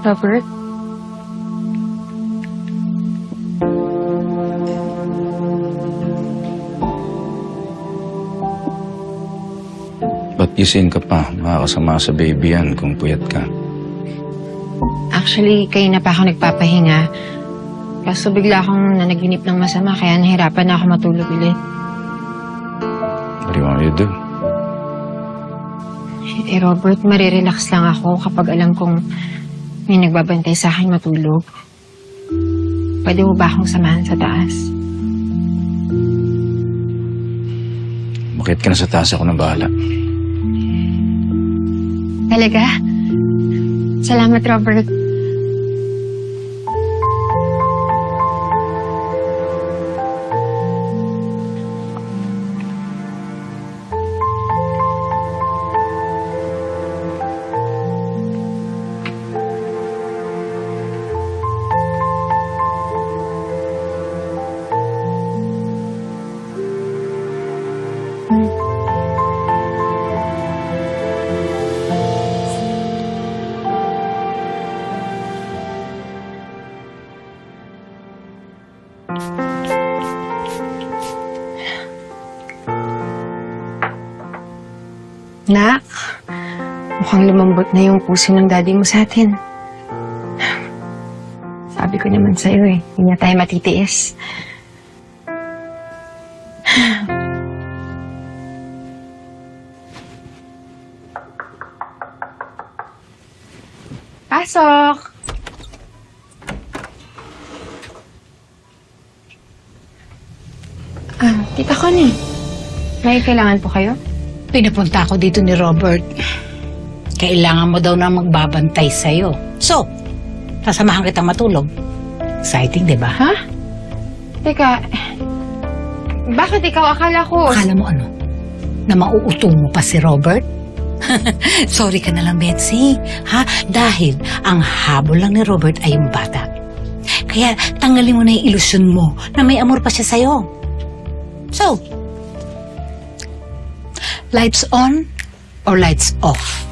Robert? Ba't gising ka pa? Makakasama sa baby yan kung puyat ka. Actually, kayo na pa ako nagpapahinga. Kaso bigla akong nanaginip ng masama kaya nahirapan na ako matulog ulit. What do you want me to do? Eh, Robert, marirelax lang ako kapag alam kong may nagbabantay sa akin matulog. Pwede mo ba akong samahan sa taas? Bakit ka na sa taas ako na bahala? Talaga? Salamat, Robert. Nak, mukhang lumambot na yung puso ng daddy mo sa atin. Sabi ko naman sa'yo eh, hindi na tayo matitiis. Pasok! Ah, tita ko ni. May kailangan po kayo? Pinapunta ako dito ni Robert. Kailangan mo daw na magbabantay sa'yo. So, sasamahan kita matulog. Exciting, di ba? Ha? Teka, bakit ikaw akala ko... Akala mo ano? Na mauuto mo pa si Robert? Sorry ka na lang, Betsy. Ha? Dahil ang habol lang ni Robert ay yung bata. Kaya tanggalin mo na yung ilusyon mo na may amor pa siya sa'yo. So, lights on or lights off?